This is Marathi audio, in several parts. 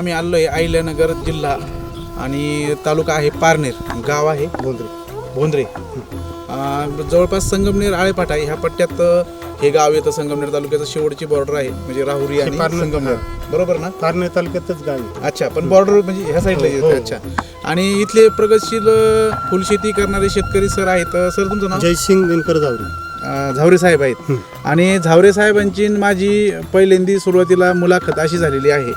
आम्ही आलो आहे अहिल्यानगर जिल्हा आणि तालुका आहे पारनेर. गाव आहे बोंद्रे भोंद्रे. अ, जवळपास संगमनेर आळेपाटा ह्या पट्ट्यात अ, हे गाव येतं. संगमनेर तालुक्याचं शेवटची बॉर्डर आहे. म्हणजे राहुरी आणि पारनेर, संगमनेर. बरोबर ना? पारनेर तालुक्यातच गाव आहे. अच्छा पण बॉर्डर म्हणजे ह्या साईडला हो, येतं. हो. अच्छा. आणि इथले प्रगतशील अ, फुलशेती करणारे शेतकरी सर आहेत. सर तुमचं नाव? जयसिंग दिनकर जावरे अ, झावरे साहेब आहेत. आणि झावरे साहेबांची न माझी पहिल्यांदी सुरुवातीला मुलाखत अशी झालेली आहे.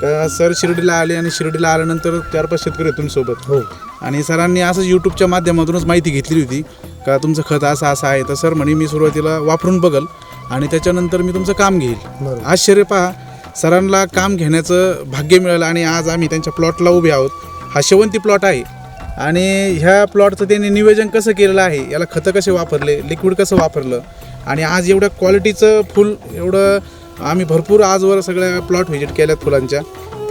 का सर शिर्डीला आले आणि शिर्डीला आल्यानंतर चार पाच शेतकरी होते तुमच्यासोबत. हो. आणि सरांनी असंच यूट्यूबच्या माध्यमातूनच माहिती घेतली होती का तुमचं खत असं असं आहे. तर सर म्हणे मी सुरुवातीला वापरून बघल आणि त्याच्यानंतर मी तुमचं काम घेईल. आश्चर्य पहा सरांना काम घेण्याचं भाग्य मिळालं आणि आज आम्ही त्यांच्या प्लॉटला उभे आहोत. हा शेवंती प्लॉट आहे आणि ह्या प्लॉटचं त्यांनी नियोजन कसं केलेलं आहे याला खतं कसे वापरले लिक्विड कसं वापरलं आणि आज एवढ्या क्वालिटीचं फुल एवढं आम्ही भरपूर आजवर सगळ्या प्लॉट व्हिजिट केल्यात फुलांच्या.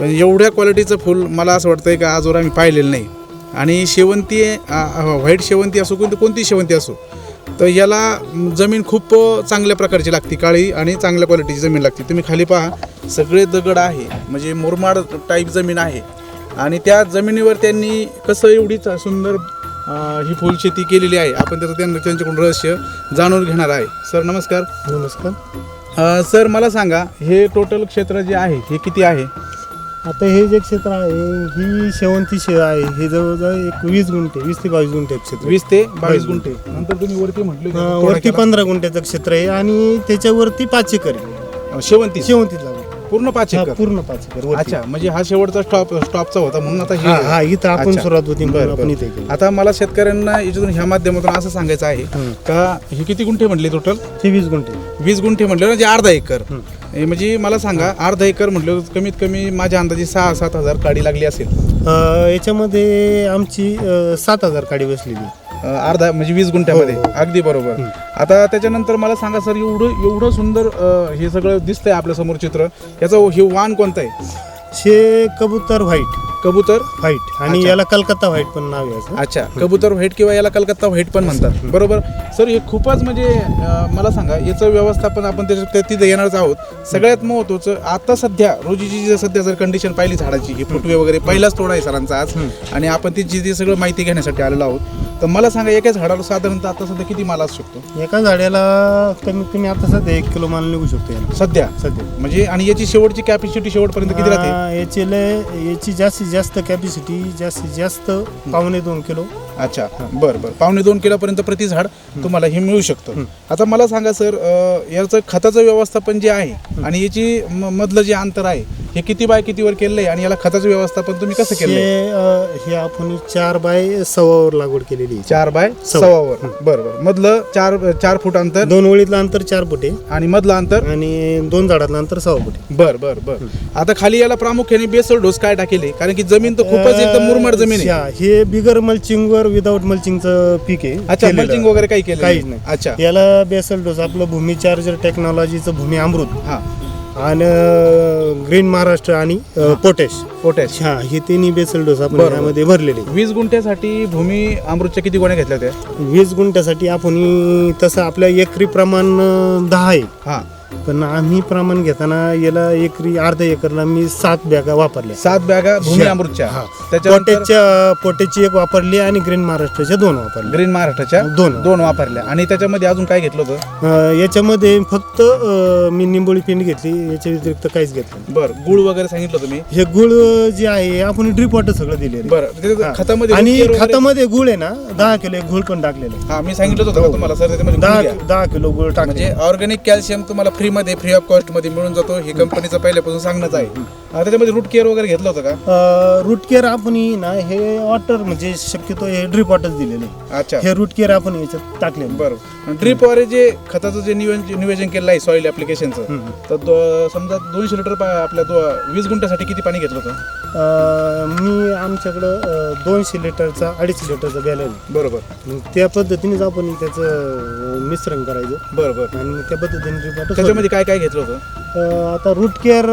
पण एवढ्या क्वालिटीचं फुल मला असं वाटतंय का आजवर आम्ही पाहिलेलं नाही. आणि शेवंती व्हाईट शेवंती असो कोणती कोणती शेवंती असो तर याला जमीन खूप चांगल्या प्रकारची लागते काळी आणि चांगल्या क्वालिटीची जमीन लागते. तुम्ही खाली पहा सगळे दगड आहे म्हणजे मुरमाड टाईप जमीन आहे. आणि त्या जमिनीवर त्यांनी कसं एवढी सुंदर ही फुलशेती केलेली आहे. आपण त्याचं त्यांना त्यांच्याकडून रहस्य जाणून घेणार आहे. सर नमस्कार. नमस्कार. सर मला सांगा हे टोटल क्षेत्र जे आहे हे किती आहे? आता हे जे क्षेत्र आहे ही शेवंती शे आहे. हे जवळजवळ एक वीस गुंठे वीस ते बावीस गुंठे क्षेत्र. वीस ते बावीस गुंठे. नंतर तुम्ही वरती म्हटले वरती पंधरा गुंठ्याचं क्षेत्र आहे आणि त्याच्यावरती पाच एकर आहे. शेवंती. शेवंतीत लागून पूर्ण पाच हा, एकर पूर्ण पाच एकर वरती. अच्छा म्हणजे हा शेवटचा स्टॉप स्टॉपचा होता म्हणून आता हा हा हे इथं आपण अच्छा. सुरुवात होती बरं, म्हणून आपण बरं. इथे केलं. आता मला शेतकऱ्यांना याच्यातून ह्या माध्यमातून असं सांगायचं आहे. का हे किती गुंठे म्हटले टोटल ते वीस गुंठे वीस गुंठे म्हटले म्हणजे अर्धा एकर. हे म्हणजे मला सांगा अर्धा एकर म्हटलं कमीत कमी माझ्या अंदाजे सहा सात हजार काडी लागली असेल अं, याच्यामध्ये आमची अं, सात हजार काडी बसलेली अर्धा म्हणजे वीस गुंठ्यामध्ये. हो. अगदी बरोबर. हं. आता त्याच्यानंतर मला सांगा सर एवढं एवढं सुंदर अं, हे सगळं दिसतंय आपल्यासमोर चित्र. याचं हे वाण कोणतं आहे? शे कबूतर व्हाईट. कबूतर? व्हाईट. आणि अच्छा. याला कलकत्ता व्हाईट पण नाव आहे याचं. अच्छा. कबूतर व्हाईट किंवा याला कलकत्ता व्हाईट पण म्हणतात. बरोबर. सर हे खूपच म्हणजे अं, मला सांगा याचं व्यवस्थापन आपण त्याच्यात त्या- तिथे येणारच आहोत. सगळ्यात महत्त्वाचं आता सध्या रोजीची जी सध्या जर कंडिशन पाहिली झाडाची ही फुटवे वगैरे पहिलाच तोडा आहे सरांचा आज. आणि आपण तिची ती सगळं माहिती घेण्यासाठी आलेलो आहोत. तर मला सांगा एका झाडाला साधारणतः आता सध्या किती माल असू शकतो? एका झाडाला कमीत कमी आता सध्या एक किलो माल निघू शकतो याला. सध्या? सध्या. म्हणजे आणि याची शेवटची कॅपॅसिटी शेवटपर्यंत किती राहते? याची लय याची जास्तीत जास्त कॅपॅसिटी जास्तीत जास्त पावणे दोन किलो. अच्छा. बरं बरं. पावणे दोन किलोपर्यंत प्रति झाड तुम्हाला हे मिळू शकतं. आता मला सांगा सर अं, याचं खताचं व्यवस्थापन जे आहे आणि याची म- मधलं जे अंतर आहे हे किती बाय कितीवर केलंय आणि याला खताचं व्यवस्थापन तुम्ही कसं केलंय? हे अ, हे आपण चार बाय सव्वावर लागवड केलेली आहे. चार बाय सव्वा. सव्वावर. बरं बरं. मधलं चार चार फूट अंतर? दोन ओळीतलं अंतर चार फूट आहे. आणि मधलं अंतर? आणि दोन झाडातलं अंतर सव्वा फूट आहे. बर बर बर. आता खाली याला प्रामुख्याने बेसल डोस काय टाकेले? कारण की जमीन तर खूपच एकदम मुरमाड जमीन आहे. हा, हे बिगर मल्चिंग वर विदाऊट मल्चिंगचं पीक आहे. अच्छा केलेलं. मल्चिंग वगैरे काही केलं काहीच नाही. अच्छा. याला बेसल डोस आपलं भूमी चार्जर टेक्नॉलॉजीचं भूमी अमृत. हा. आणि ग्रीन महाराष्ट्र आणि पोटॅश. पोटॅश. हा हे तिन्ही बेसल डोस आपण बरोबर. यामध्ये भरलेले वीस गुंठ्यासाठी भूमी अमृतच्या किती गोण्या घेतल्या होत्या? वीस गुंठ्यासाठी आपण तसं आपल्या एकरी प्रमाण अ, दहा आहे. हा. पण आम्ही प्रमाण घेताना याला एकरी अर्धा एकरला मी सात बॅगा वापरल्या सात बॅगा भूमी हा. अमृतच्या हा. त्याच्यानंतर एक वापरली आणि ग्रीन महाराष्ट्राच्या दोन वापरल्या ग्रीन महाराष्ट्राच्या दोन. दोन वापरल्या आणि त्याच्यामध्ये अजून काय घेतलं होतं अ, याच्यामध्ये फक्त अ, मी निंबोळी पिंड घेतली याच्या व्यतिरिक्त काहीच घेतलं नाही. बर गुळ वगैरे सांगितलं तुम्ही हे गुळ जे आहे आपण ड्रिप वॉटर सगळं दिलेलं बरं त्याच्यात हा. खतामध्ये आणि वगैरे- खतामध्ये गुळ आहे ना दहा किलो एक गुळ पण टाकलेलं आहे हा मी सांगितलं होतं का तुम्हाला सर त्याच्यामध्ये दहा. दहा किलो गुळ टाकले म्हणजे ऑर्गॅनिक कॅल्शियम तुम्हाला फ्रीमध्ये फ्री ऑफ कॉस्टमध्ये मिळून जातो हे कंपनीचं पहिल्यापासून सांगणंच आहे. त्याच्यामध्ये रूट केअर वगैरे घेतलं होतं का? रूट केअर आपण ही ना हे वॉटर म्हणजे शक्यतो हे ड्रिप वॉटर दिलेले. अच्छा. हे रूट केअर आपण याच्यात टाकलेलं बरं ड्रीप वारे जे खताचं जे नियोजन नियोजन केलं आहे सॉइल ऍप्लिकेशनचं. तर दो- समजा दोनशे लिटर पा- आपल्या दो- वीस गुंठ्यासाठी किती पाणी घेतलं होतं? मी आमच्याकडं अं, दोनशे लिटरचा अडीचशे लिटरचा बॅलन्स बरोबर. त्या पद्धतीनेच आपण त्याचं अं, मिश्रण करायचं. बरं बरं आणि त्या पद्धतीने त्याच्यामध्ये काय काय घेतलं होतं? आता रूट केअर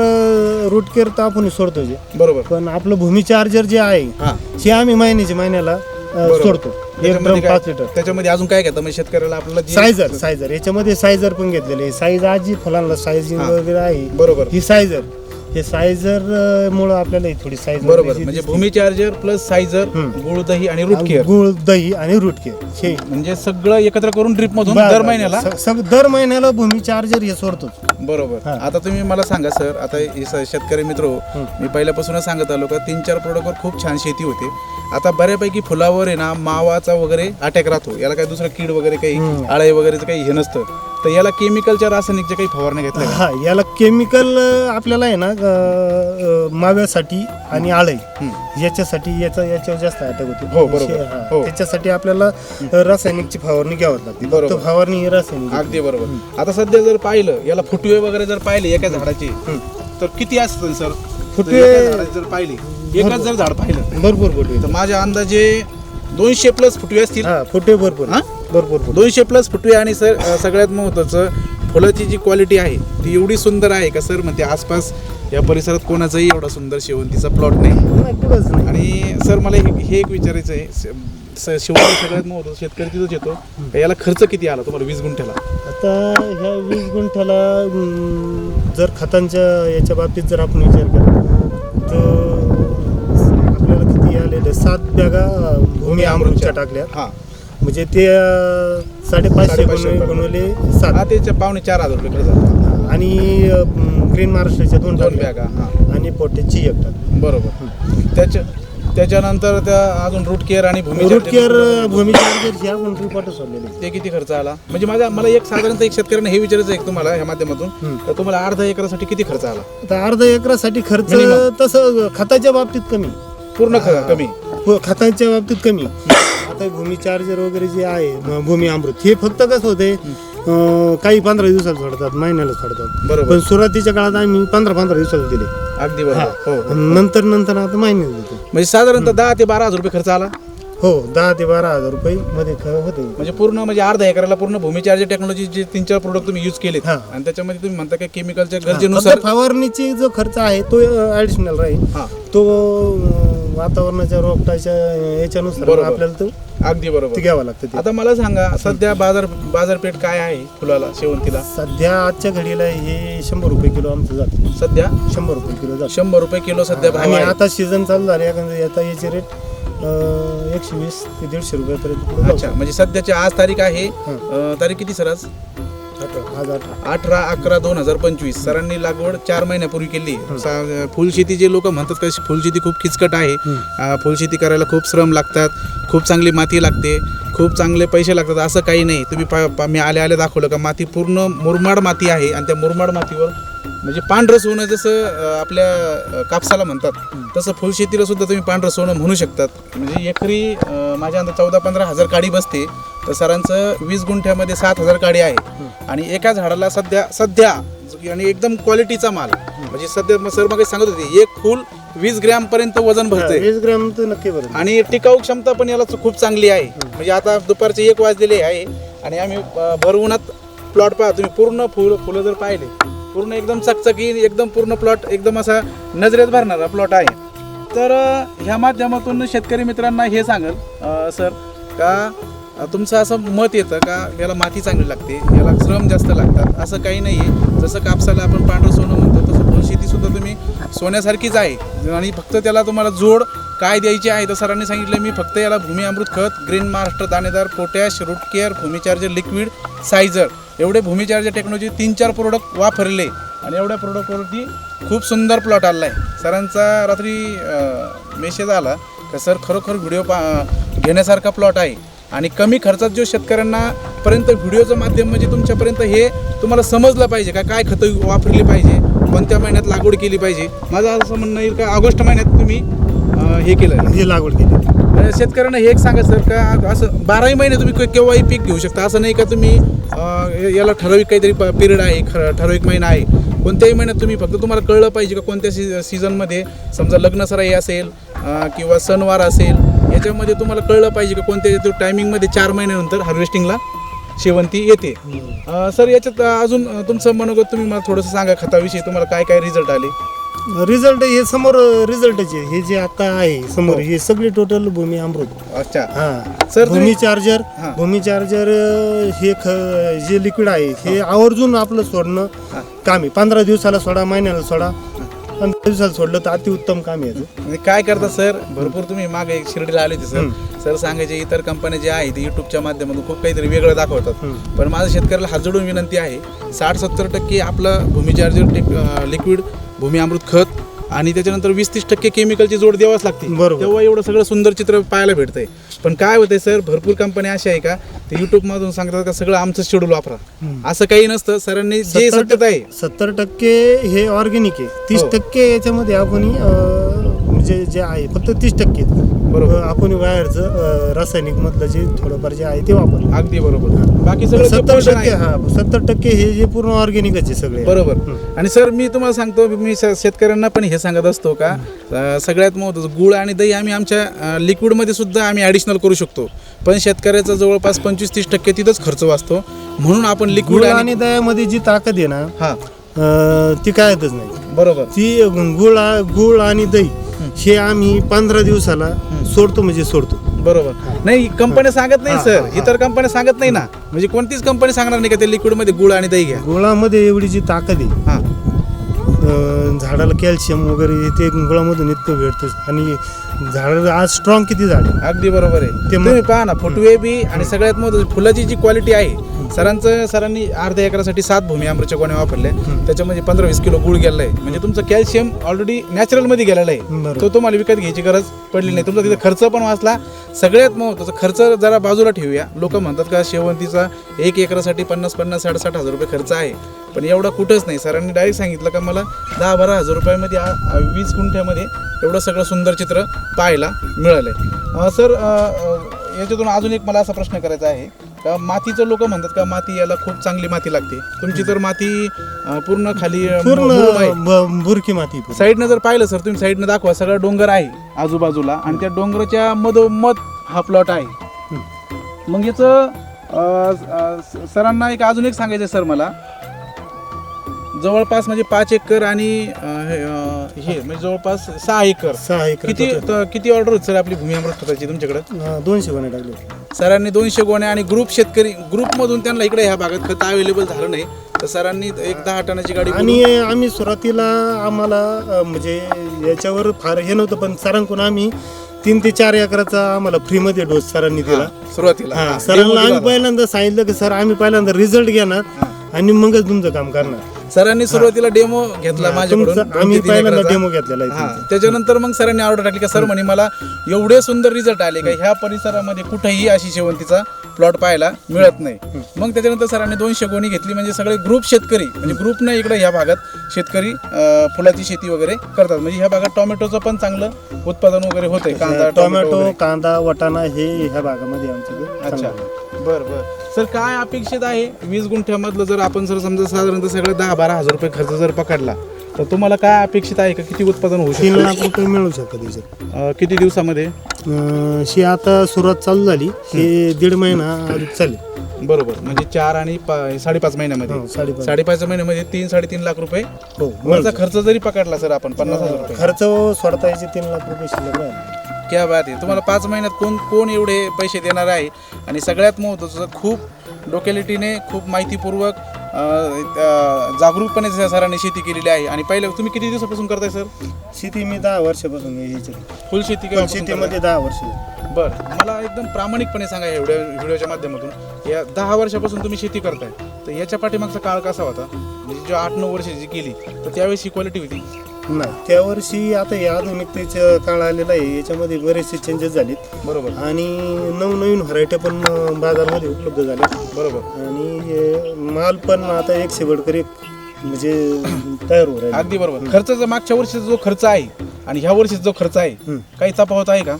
रूट केअर तर आपण सोडतो जे. बरोबर. पण आपलं भूमी चार्जर जे आहे हा. हे आम्ही महिन्याच्या महिन्याला अं, बरोबर. सोडतो. एक त्याच्यामध्ये ड्रम काय- पाच लिटर त्याच्यामध्ये अजून काय घेतं? म्हणजे शेतकऱ्याला आपल्याला जी- सायझर सायझर याच्यामध्ये सायझर पण घेतलेले साईज आज फुलांना हा. वगैरे आहे. बरोबर. ही सायझर हे सायझर मुळे आपल्याला ही थोडी साईज बरोबर. म्हणजे भूमी चार्जर प्लस सायझर हम्म. गुळ दही आणि रूट केअर गुळ दही आणि रूट केअर हे. म्हणजे सगळं एकत्र करून ड्रिप मधून दर. महिन्याला? स- दर महिन्याला भूमी चार्जर हे सोडतोच. बरोबर. हा. आता तुम्ही मला सांगा सर आता हे स- शेतकरी मित्र हो. मी पहिल्यापासूनच सांगत आलो का तीन चार प्रोडक्टवर खूप छान शेती होते. आता बऱ्यापैकी फुलावर आहे ना मावाचा वगैरे अटॅक राहतो. याला काही दुसरं कीड वगैरे काही हं. आळे वगैरेचं काही हे नसतं. तर याला केमिकलच्या रासायनिकच्या काही फवारण्या घेतल्या का? हा याला केमिकल आपल्याला आहे ना अ, अ, माव्यासाठी आणि आळई हं. याच्यासाठी याचा याच्यावर जास्त अटॅक होते हो, बरोबर. हा. हो. त्याच्यासाठी आपल्याला अ, रासायनिकची फवारणी घ्यावी लागते बरोबर. फक्त फवारणी ही रासायनिक अगदी बरोबर आता सध्या जर पाहिलं याला फुटवे वगैरे जर पाहिले एका झाडाची. तर किती असतं सर फुटवे- एका झाडाची जर पाहिली एकच जर झाड पाहिलं भरपूर फुटवे तर माझ्या अंदाजे दोनशे प्लस फुटवे असतील हा फुटवे भरपूर हा? भरपूर दोनशे प्लस फुटवे आणि सर सगळ्यात महत्त्वाचं फुलाची जी क्वालिटी आहे ती एवढी सुंदर आहे का सर? म्हणजे आसपास या परिसरात कोणाचाही एवढा सुंदर शेवंतीचा प्लॉट नाही. आणि सर मला हे एक विचारायचं आहे शेवटी सगळ्यात महत्त्वाचं शेतकरी तिथंच येतो. याला खर्च किती आला तुम्हाला वीस गुंठ्याला? आता ह्या वीस गुंठ्याला जर खतांच्या याच्या बाबतीत जर आपण विचार केला तर आपल्याला किती आलेले? सात बॅगा भूमी अमृतच्या टाकल्या हां. म्हणजे ते साडेपाचशे साडेपाचशे हा सात. त्याच्या पावणे चार हजार रुपये खर्च आला. आणि ग्रीन महाराष्ट्राच्या दोन दोन बॅगा. हां. आणि पोट्याची एक टाक. बरोबर. त्याच्या त्याच्यानंतर त्या अजून रूट केअर आणि भूमी रूट केअर भूमी सोडलेले. ते किती खर्च आला? म्हणजे माझ्या मला एक साधारणतः एक शेतकऱ्यांना हे विचारायचं आहे तुम्हाला ह्या माध्यमातून. हम्म. तर तुम्हाला अर्धा एकरासाठी किती खर्च आला? आता अर्धा एकरासाठी खर्च Minimum. तसं खताच्या बाबतीत कमी. पूर्ण ख- कमी. हो, खतांच्या बाबतीत कमी. आता भूमी चार्जर वगैरे जे आहे भूमी अमृत हे फक्त कसं होते काही पंधरा दिवसाला सोडतात महिन्याला सोडतात. बरोबर. पण सुरुवातीच्या काळात आम्ही पंधरा पंधरा दिवसाला दिले. अगदी बरोबर. हो. आणि नंतर नंतर आता महिन्याला देतो. म्हणजे साधारणतः दहा ते बारा हजार रुपये खर्च आला? हो दहा ते बारा हजार रुपये मध्ये ख- होते. म्हणजे पूर्ण म्हणजे अर्धा एकराला पूर्ण भूमी चार्ज टेक्नॉलॉजी जे तीन चार प्रोडक्ट तुम्ही यूज केलेत. हा. आणि त्याच्यामध्ये तुम्ही म्हणता की केमिकलच्या गरजेनुसार फवारणीची जो खर्च आहे तो ऍडिशनल राहील. हा. तो अं, वातावरणाच्या रोपटाच्या याच्यानुसार बरोबर. आपल्याला तो अगदी ते बरोबर घ्यावं लागतं ते. आता मला सांगा सध्या बाजार बाजारपेठ काय आहे फुलाला शेवंतीला? सध्या आजच्या घडीला हे शंभर रुपये किलो आमचं जातं. सध्या? शंभर रुपये किलो जातं. शंभर रुपये किलो सध्या भाव आणि आहे. आता सीझन चालू झाले एखादं आता याचे रेट एकशे वीस ते दीडशे रुपयापर्यंत पुढे जाऊ अच्छा म्हणजे सध्याची आज तारीख आहे हं. अं, तारीख किती सर. आज? अठरा अकरा दोन हजार पंचवीस. सरांनी लागवड चार महिन्यापूर्वी केली. सा- फुलशेती जे लोक म्हणतात का फुलशेती खूप किचकट आहे. अं, फुलशेती करायला खूप श्रम लागतात. खूप चांगली माती लागते. खूप चांगले पैसे लागतात. असं काही नाही. तुम्ही पा पा- मी आले आले दाखवलं का? माती पूर्ण मुरमाड माती आहे आणि त्या मुरमाड मातीवर म्हणजे पांढरं सोनं जसं अं, आपल्या अं, कापसाला म्हणतात तसं फुलशेतीला सुद्धा तुम्ही पांढरं सोनं म्हणू शकतात. म्हणजे एकरी अं, माझ्या अंदाज चौदा पंधरा हजार काडी बसते. तर सरांचं वीस गुंठ्यामध्ये सात हजार काडी आहे. आणि एका झाडाला सध्या सध्या आणि एकदम क्वालिटीचा माल. म्हणजे सध्या मग सर मग सांगत होते एक फुल वीस ग्रॅम पर्यंत वजन भरते वीस ग्रॅम तर नक्की आणि टिकाऊ क्षमता पण याला खूप चांगली आहे. म्हणजे आता दुपारचे एक वाजलेले आहे. आणि आम्ही अ, भर उन्हात प्लॉट पहा तुम्ही पूर्ण फुल फुलं जर पाहिले पूर्ण एकदम चकचकी एकदम पूर्ण प्लॉट एकदम असा नजरेत भरणारा प्लॉट आहे. तर ह्या माध्यमातून शेतकरी मित्रांना हे सांगल सर का तुमचं असं मत येतं का याला माती चांगली लागते याला श्रम जास्त लागतात असं काही नाही आहे जसं कापसाला आपण पांढरं सोनं म्हणतो तसं फुलशेती सुद्धा तुम्ही सोन्यासारखीच आहे. आणि फक्त त्याला तुम्हाला जोड काय द्यायची आहे तर सरांनी सांगितलं मी फक्त याला भूमी अमृत खत ग्रीन महाराष्ट्र दाणेदार पोटॅश रूट केअर भूमीचार्जर लिक्विड सायझर. एवढे भूमीचार्जर टेक्नॉलॉजी तीन चार प्रोडक्ट वापरले. आणि एवढ्या प्रोडक्टवरती खूप सुंदर प्लॉट आला आहे सरांचा रात्री मेसेज आला का सर खरोखर व्हिडिओ पा घेण्यासारखा प्लॉट आहे. आणि कमी खर्चात जो शेतकऱ्यांना पर्यंत व्हिडिओचं माध्यम म्हणजे तुमच्यापर्यंत हे तुम्हाला समजलं पाहिजे का काय खतं वापरली पाहिजे कोणत्या महिन्यात लागवड केली पाहिजे. माझं असं म्हणणं येईल का ऑगस्ट महिन्यात तुम्ही अं, हे केलं. हे लागवड केली. शेतकऱ्यांना हे एक सांगा सर का असं बाराही महिने तुम्ही के- केव्हाही पीक घेऊ शकता. असं नाही का तुम्ही अं, याला ठराविक काहीतरी पिरियड आहे ख- ठराविक महिना आहे. कोणत्याही महिन्यात तुम्ही फक्त तुम्हाला कळलं पाहिजे का कोणत्या सी सीझनमध्ये समजा लग्न सराई असेल अं, किंवा सणवार असेल याच्यामध्ये तुम्हाला कळलं पाहिजे का कोणत्या टायमिंगमध्ये चार महिन्यानंतर हार्वेस्टिंगला शेवंती येते. सर याच्यात अजून तुमचं मनोगत तुम्ही मला थोडंसं सांगा खताविषयी. तुम्हाला काय काय रिझल्ट आले? रिझल्ट हे समोर रिझल्टचे हे जे आता आहे समोर हो. हे सगळे टोटल भूमी अमृत. अच्छा. हा. Sir, Bhumi charger. Bhumi charger हे ख जे लिक्विड आहे हे आवर्जून आपलं सोडणं. काम. आहे पंधरा दिवसाला सोडा महिन्याला सोडा. दिवसाला सोडलं तर अतिउत्तम काम आहे याचं. म्हणजे काय करता सर भरपूर तुम्ही मागे एक शिर्डीला आले होते सर सर सांगायचे इतर कंपन्या ज्या आहेत युट्यूबच्या माध्यमातून खूप काहीतरी वेगळं दाखवतात हम्म. पण माझ्या शेतकऱ्याला हात जोडून विनंती आहे साठ सत्तर टक्के आपलं भूमी चार्जर लिक्विड भूमी अमृत खत आणि त्याच्यानंतर वीस तीस टक्के केमिकलची जोड द्यावाच लागते बरोबर. तेव्हा एवढं सगळं सुंदर चित्र पाहायला भेटतंय पण काय होतंय सर भरपूर कंपन्या अशा आहे का ते युट्यूबमधून सांगतात का सगळं आमचं शेड्यूल वापरा हम्म. असं काही नसतं सरांनी जे सत्तर सत्यता आहे सत्तर टक्के हे ऑर्गॅनिक आहे तीस हो. टक्के याच्यामध्ये आपण जे आहे फक्त तीस टक्के बरोबर. आपण बाहेरचं अं, रासायनिक मधलं जे थोडंफार जे आहे ते वापरलं. अगदी बरोबर. बाकी सगळं सत्तर टक्के. हा सत्तर टक्के हे जे पूर्ण ऑर्गॅनिकच आहे सगळे. बरोबर. आणि सर मी तुम्हाला सांगतो मी शेतकऱ्यांना पण हे सांगत असतो का सगळ्यात महत्त्वाचं गुळ आणि दही आम्ही आमच्या लिक्विडमध्ये सुद्धा आम्ही ॲडिशनल करू शकतो. पण शेतकऱ्याचा जवळपास पंचवीस तीस टक्के तिथंच खर्च वाचतो. म्हणून आपण लिक्विड आणि दह्यामध्ये जी ताकद आहे ना हा. ती कायतच नाही. बरोबर. ती गुळ गुळ आणि दही हे आम्ही पंधरा दिवसाला सोडतो म्हणजे सोडतो. बरोबर. नाही कंपन्या सांगत नाही सर. इतर कंपन्या सांगत नाही ना. म्हणजे कोणतीच कंपनी सांगणार नाही का ते लिक्विडमध्ये गुळ आणि दही घ्या. गुळामध्ये एवढी जी ताकद आहे हा. झाडाला कॅल्शियम वगैरे ते गुळामधून इतकं भेटतं. आणि झाड आज स्ट्रॉंग किती झाड? अगदी बरोबर आहे. ते मग- तुम्ही पहा ना फुटवे बी आणि सगळ्यात महत्वाचं फुलाची जी क्वालिटी आहे सरांचं सरांनी अर्ध्या एकरासाठी सात भूमी आमच्या गोण्या वापरल्या. त्याच्यामध्ये पंधरा वीस किलो गुळ गेलेला आहे. म्हणजे तुमचं कॅल्शियम ऑलरेडी नॅचरलमध्ये गेलेला आहे. बरोबर. तो तुम्हाला विकत घ्यायची गरज पडली नाही. तुमचा तिथे खर्च पण वाचला. सगळ्यात महत्त्वाचा खर्च जरा बाजूला ठेवूया. लोक म्हणतात का शेवंतीचा एक एकरासाठी पन्नास पन्नास साठ साठ हजार रुपये खर्च आहे. पण एवढा कुठंच नाही. सरांनी डायरेक्ट सांगितलं का मला दहा बारा हजार रुपयामध्ये आ- आ- वीस गुंठ्यामध्ये एवढं सगळं सुंदर चित्र पाहायला मिळालंय. अं, सर याच्यातून अजून एक मला असा प्रश्न करायचा आहे. का मातीचं लोक म्हणतात का माती याला खूप चांगली माती लागते? तुमची तर माती पूर्ण खाली आहे. पूर्ण बुरकी माती. साईडनं जर पाहिलं सर तुम्ही साईडनं दाखवा सगळा डोंगर आहे आजूबाजूला आणि त्या डोंगराच्या मधोमध हा प्लॉट आहे. मग याचं सरांना एक अजून एक सांगायचं सर मला. जवळपास म्हणजे पाच एकर आणि हे म्हणजे जवळपास सहा एकर. सहा एकर किती total. त- किती ऑर्डर होती सर आपली भूमी अमृत खताची तुमच्याकडे? अं, दोनशे गोणे टाकले. सरांनी दोनशे गोण्या आणि ग्रुप शेतकरी ग्रुपमधून त्यांना इकडे ह्या भागात खत अवेलेबल झालं नाही. तर सरांनी एक दहा टनाची गाडी आणि आम्ही सुरुवातीला आम्हाला अं, म्हणजे याच्यावर फार हे नव्हतं पण सरांकडून आम्ही तीन ते चार एकराचा आम्हाला फ्रीमध्ये डोस सरांनी दिला. सुरुवातीला. हा हा, सरांना demo आम्ही दिला. पहिल्यांदा सांगितलं की सर आम्ही पहिल्यांदा रिझल्ट घेणार आणि मगच तुमचं काम करणार. सरांनी सुरुवातीला डेमो घेतला माझ्याकडून तुमचं- दोन आम्ही ते तीन पहिल्यांदा एकराचा. डेमो घेतलेला आहे हा. त्याच्यानंतर मग सरांनी ऑर्डर टाकली का सर म्हणे मला एवढे सुंदर रिझल्ट आले का ह्या परिसरामध्ये कुठेही अशी शेवंतीचा प्लॉट पाहायला मिळत नाही मग त्याच्यानंतर सरांनी दोनशे गोणी घेतली म्हणजे सगळे ग्रुप शेतकरी म्हणजे ग्रुपनं इकडे ह्या भागात शेतकरी अं, फुलाची शेती वगैरे करतात म्हणजे ह्या भागात टोमॅटोचं पण चांगलं उत्पादन वगैरे होतंय कांदा टोमॅटो. कांदा वाटाणा हे ह्या भागामध्ये आमचं अच्छा चांगलं आहे. बर बर. सर काय अपेक्षित आहे? वीस गुंठ्यामधलं जर आपण जर समजा साधारणतः सगळं दहा बारा हजार रुपये खर्च जर पकडला तर तुम्हाला काय अपेक्षित आहे? का किती उत्पादन होऊ तीन शकतं लाख रुपये मिळू शकतात अं, किती दिवसामध्ये? अं, ही आता सुरुवात चालू झाली. हे दीड महिना चालेल. बरोबर. म्हणजे चार आणि पा- साडेपाच महिन्यामध्ये. हो, साडेपाच. साडेपाच महिन्यामध्ये तीन साडेतीन लाख रुपये? हो वरचा खर्च जरी पकडला सर आपण पन्नास हजार रुपये. खर्च सोडता यायचे तीन लाख रुपये शिल्लक राहिले. क्या बात आहे. तुम्हाला पाच महिन्यात कोण कोण एवढे पैसे देणार आहे? आणि सगळ्यात महत्त्वाचं खूप डोकेलिटीने खूप माहितीपूर्वक जागरूकपणे सरांनी शेती केलेली आहे. आणि पहिलं तुम्ही किती दिवसापासून करताय सर? शेती मी दहा वर्षापासून. फुल शेती पण किंवा शेतीमध्ये दहा वर्ष बर. मला एकदम प्रामाणिकपणे सांगा एवढ्या व्हिडिओच्या माध्यमातून. या दहा वर्षापासून तुम्ही शेती करताय. तर याच्या पाठीमागचा काळ कसा होता? म्हणजे जो आठ नऊ वर्ष जी केली तर त्यावेळेस ही क्वालिटी होती. नाही. त्या वर्षी आता या आधुनिकतेचा काळ आलेला आहे याच्यामध्ये बरेचसे चेंजेस झालेत. बरोबर. आणि नवनवीन व्हरायट्या पण बाजारमध्ये उपलब्ध झाल्या बरोबर. आणि माल पण आता एक शेवटकर एक म्हणजे तयार होऊ राहिले. अगदी बरोबर. खर्चाचा मागच्या वर्षीचा जो खर्च आहे आणि ह्या वर्षीचा जो खर्च आहे. काही तफावत आहे का?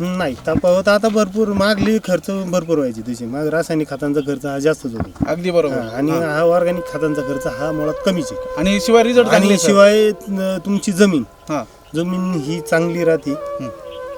नाही तापावत आता भरपूर मागली खर्च भरपूर व्हायची त्याची. माग रासायनिक खतांचा खर्च हा जास्तच होतो. अगदी बरोबर. हा, आणि हा. ऑर्गॅनिक खतांचा खर्च हा मुळात कमीच आहे. आणि शिवाय रिझल्ट आणि शिवाय तुमची जमीन. हा. जमीन ही चांगली राहते.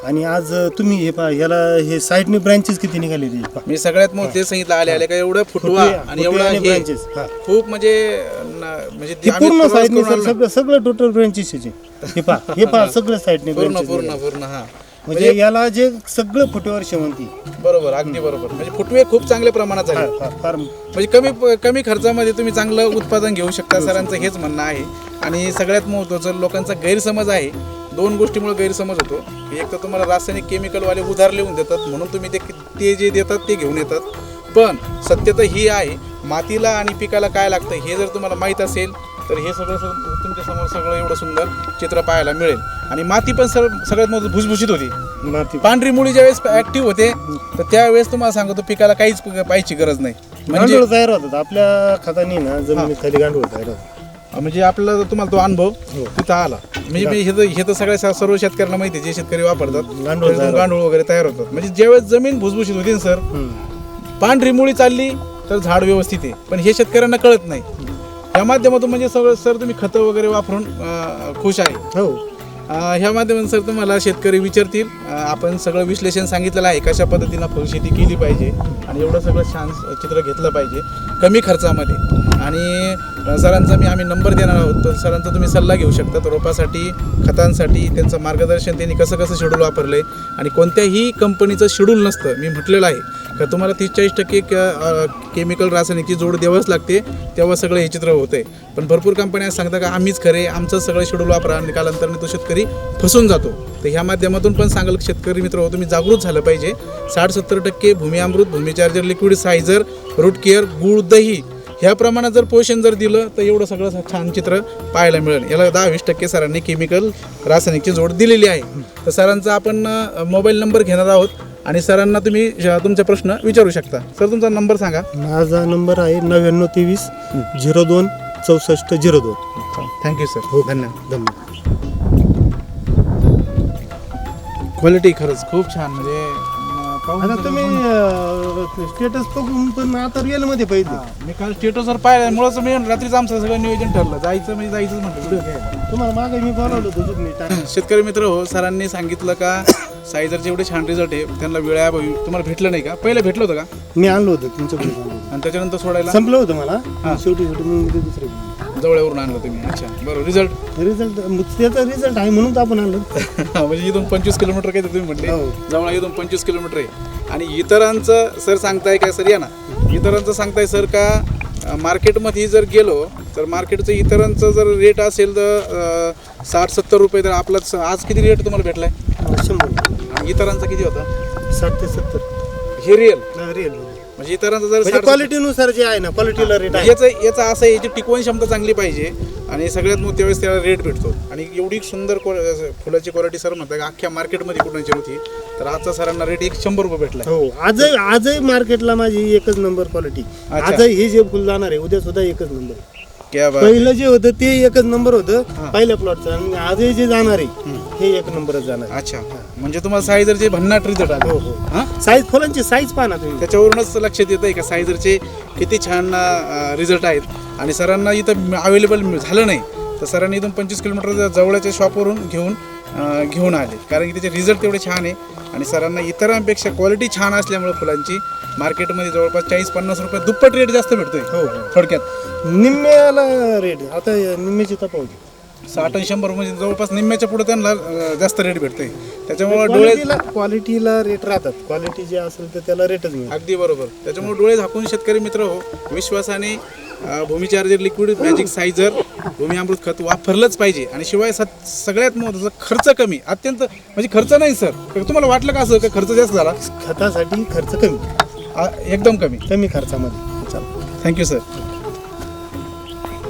आणि आज तुम्ही हे पहा याला हे साईडने ब्रँचेस किती निघालेली आहेत पहा. मी सगळ्यात मोठं ते सांगितलं आले आले का एवढं फुटवा फुटवे- आणि फुटवे एवढं आणि हे branches, हा. खूप म्हणजे न- म्हणजे आम्ही पूर्ण प्रवास साईडने करून आलो. सगळं सगळं टोटल ब्रँचेस हे पहा हे पहा सगळं साईडने पूर्ण पूर्ण निघाले. पूर्ण हा. म्हणजे याला जे सगळं फुटेवर शेवंती. बरोबर अगदी बरोबर. म्हणजे फुटवे खूप चांगल्या प्रमाणात झाले. फार- फार- फार म्हणजे कमी कमी खर्चामध्ये तुम्ही चांगलं उत्पादन घेऊ शकता सरांचं हेच म्हणणं आहे. आणि सगळ्यात महत्त्वाचं लोकांचा गैरसमज आहे. दोन गोष्टीमुळे गैरसमज होतो. एक तर तुम्हाला रासायनिक केमिकलवाले उधार लिहून देतात म्हणून तुम्ही ते ते जे देतात ते घेऊन येतात. पण सत्यता ही आहे मातीला आणि पिकाला काय लागतं हे जर तुम्हाला माहीत असेल तर हे सगळं सगळं तुमच्यासमोर सगळं एवढं सुंदर चित्र पाहायला मिळेल. आणि माती पण सर सगळ्यात महत्त्वाचं भुसभुशीत होती. माती. पांढरी मुळी ज्यावेळेस ऍक्टिव्ह होते तर त्यावेळेस तुम्हाला सांगतो पिकाला काहीच पाहायची गरज नाही. म्हणजे गांडूळ तयार होतात. आपल्या खताने ना जमिनीत खाली गांडूळ तयार होतात. म्हणजे आपल्याला तुम्हाला तो अनुभव तिथं आला. म्हणजे मी हे तर हे तर सगळ्या सर्व शेतकऱ्यांना माहिती आहे, जे शेतकरी वापरतात गांडूळ तयार गांडूळ वगैरे तयार होतात. म्हणजे ज्यावेळेस जमीन भुसभुशीत होती ना सर हम्म. पांढरी मुळी चालली तर झाड व्यवस्थित आहे. पण हे शेतकऱ्यांना कळत नाही. या माध्यमातून म्हणजे सगळं सर तुम्ही खतं वगैरे वापरून अं, खुश आहे. हो. अं, ह्या माध्यमातून सर तुम्हाला शेतकरी विचारतील अं, आपण सगळं विश्लेषण सांगितलेलं आहे कशा पद्धतीनं फळशेती केली पाहिजे आणि एवढं सगळं छान चित्र घेतलं पाहिजे कमी खर्चामध्ये. आणि अं, सरांचा मी आम्ही नंबर देणार आहोत तर सरांचा तुम्ही सल्ला घेऊ शकता तर रोपासाठी खतांसाठी त्यांचं मार्गदर्शन त्यांनी कसं कसं शेड्यूल वापरलं आहे आणि कोणत्याही कंपनीचं शेड्यूल नसतं मी म्हटलेलं आहे. का तुम्हाला तीस चाळीस टक्के केमिकल रासायनिकची जोड द्यावंच लागते तेव्हा सगळं हे चित्र होतंय. पण भरपूर कंपन्या सांगतात का आम्हीच खरे आमचं सगळं शेड्यूल वापरा आणि कालांतराने तो शेतकरी फसून जातो. तर ह्या माध्यमातून पण सांगाल शेतकरी मित्र हो तुम्ही जागृत झालं पाहिजे. साठ सत्तर टक्के Bhumi Amrut Bhumi charger liquid sizer root care गुळ दही ह्या प्रमाणात जर पोषण जर दिलं तर एवढं सगळं छान चित्र पाहायला मिळेल. याला दहा वीस टक्के सरांनी केमिकल रासायनिकची जोड दिलेली आहे. तर सरांचा आपण मोबाईल नंबर घेणार आहोत. आणि सरांना तुम्ही अ, तुमचे प्रश्न विचारू शकता. सर तुमचा नंबर सांगा. माझा नंबर आहे नव्याण्णव तेवीस झिरो दोन चौसष्ट झिरो दोन. थँक्यू सर हो धन्यवाद. धन्यवाद. क्वालिटी खरंच खूप छान म्हणजे पाहून आता तुम्ही स्टेटस बघून पण आता रिअलमध्ये पाहिजे. हा, मी काल स्टेटसवर पाहिलं मुळाचं मी रात्रीच आमचं सगळं नियोजन ठरलं. जायचं म्हणजे जायचंच म्हटलं तुम्हाला मागे मी बोलावलं होतं शेतकरी मित्र हो सरांनी सांगितलं का सायझरचे एवढे छान रिझल्ट आहे. त्यांना वेळाभावी तुम्हाला भेटलं नाही का? पहिलं भेटलं होतं का? मी आणलं होतं तुमच्याकडे आणलं होतं. आणि त्याच्यानंतर सोडायला? संपलं होतं मला. हा. शेवटी शेवटी मग ते दुसरं जवळवरून आणलं तुम्ही. अच्छा. बरोबर रिझल्ट रिझल्ट त्याचा रिझल्ट आहे म्हणून तर आपण आणलं. म्हणजे इथून पंचवीस किलोमीटर काय तुम्ही म्हटले हो. जवळ इथून पंचवीस किलोमीटर आहे. आणि इतरांचं सर सांगताय काय सर या ना. इतरांचं सांगताय सर का अं, मार्केटमध्ये जर गेलो तर मार्केटचं इतरांचं जर रेट असेल तर साठ सत्तर रुपये तर आपला आज किती रेट तुम्हाला भेटलाय? शंभर. इतरांचा किती होता? साठ ते सत्तर. हे रिअल रिअल म्हणजे इतरांचं जर म्हणजे क्वालिटीनुसार जे आहे ना क्वालिटीला रेट आहे. याचं याचं असं आहे याची टिकवण क्षमता चांगली पाहिजे आणि सगळ्यात मोठ्या वेळेस त्याला रेट भेटतो. आणि एवढी सुंदर क्वा- असं फुलाची क्वालिटी सर म्हणतात अख्ख्या मार्केटमध्ये कुणाची नव्हती तर आजचा सरांना रेट एक शंभर रुपये भेटला हो आजही आजही मार्केटला माझी एकच नंबर क्वालिटी अच्छा. आजही हे जे फुल जाणार आहे उद्या सुद्धा एकच नंबर. क्या बात पहिलं जे होतं ते एकच नंबर होतं पहिल्या प्लॉटचं आणि आजही जे जाणार आहे हे एक नंबरच जाणार आहे. अच्छा. म्हणजे तुम्हाला सायझरचे भन्नाट रिझल्ट आले हो हो. हा? साईज फुलांची साईज पहा ना तुम्ही. त्याच्यावरूनच लक्षात येत आहे का सायझरचे किती छान रिझल्ट आहेत. आणि सरांना इथं अवेलेबल झालं नाही. तर सरांनी इथून पंचवीस किलोमीटर जवळच्या शॉपवरून घेऊन अं, घेऊन आले. कारण की त्याचे रिझल्ट तेवढे छान आहे. आणि सरांना इतरांपेक्षा क्वालिटी छान असल्यामुळे फुलांची मार्केटमध्ये जवळपास चाळीस पन्नास रुपये दुप्पट रेट जास्त भेटतोय हो. थोडक्यात. निम्म्याला रेट आता निम्म्याची तफावत साठ आणि शंभर म्हणजे जवळपास निम्म्याच्या पुढे त्यांना अं, जास्त रेट भेटतोय. त्याच्यामुळे डोळे क्वालिटीला क्वालिटीला रेट राहतात. क्वालिटी जे असेल तर त्याला रेटच मिळेल अगदी बरोबर. त्याच्यामुळे डोळे झाकून शेतकरी मित्र हो विश्वासाने अं, Bhumi charger liquid magic sizer Bhumi Amrut खत वापरलंच पाहिजे. आणि शिवाय सत- सगळ्यात महत्त्वाचं खर्च कमी. अत्यंत म्हणजे खर्च नाही सर. तुम्हाला वाटलं का असं का खर्च जास्त झाला? खतासाठी खर्च कमी. आ, एकदम कमी. कमी खर्चामध्ये. Thank you sir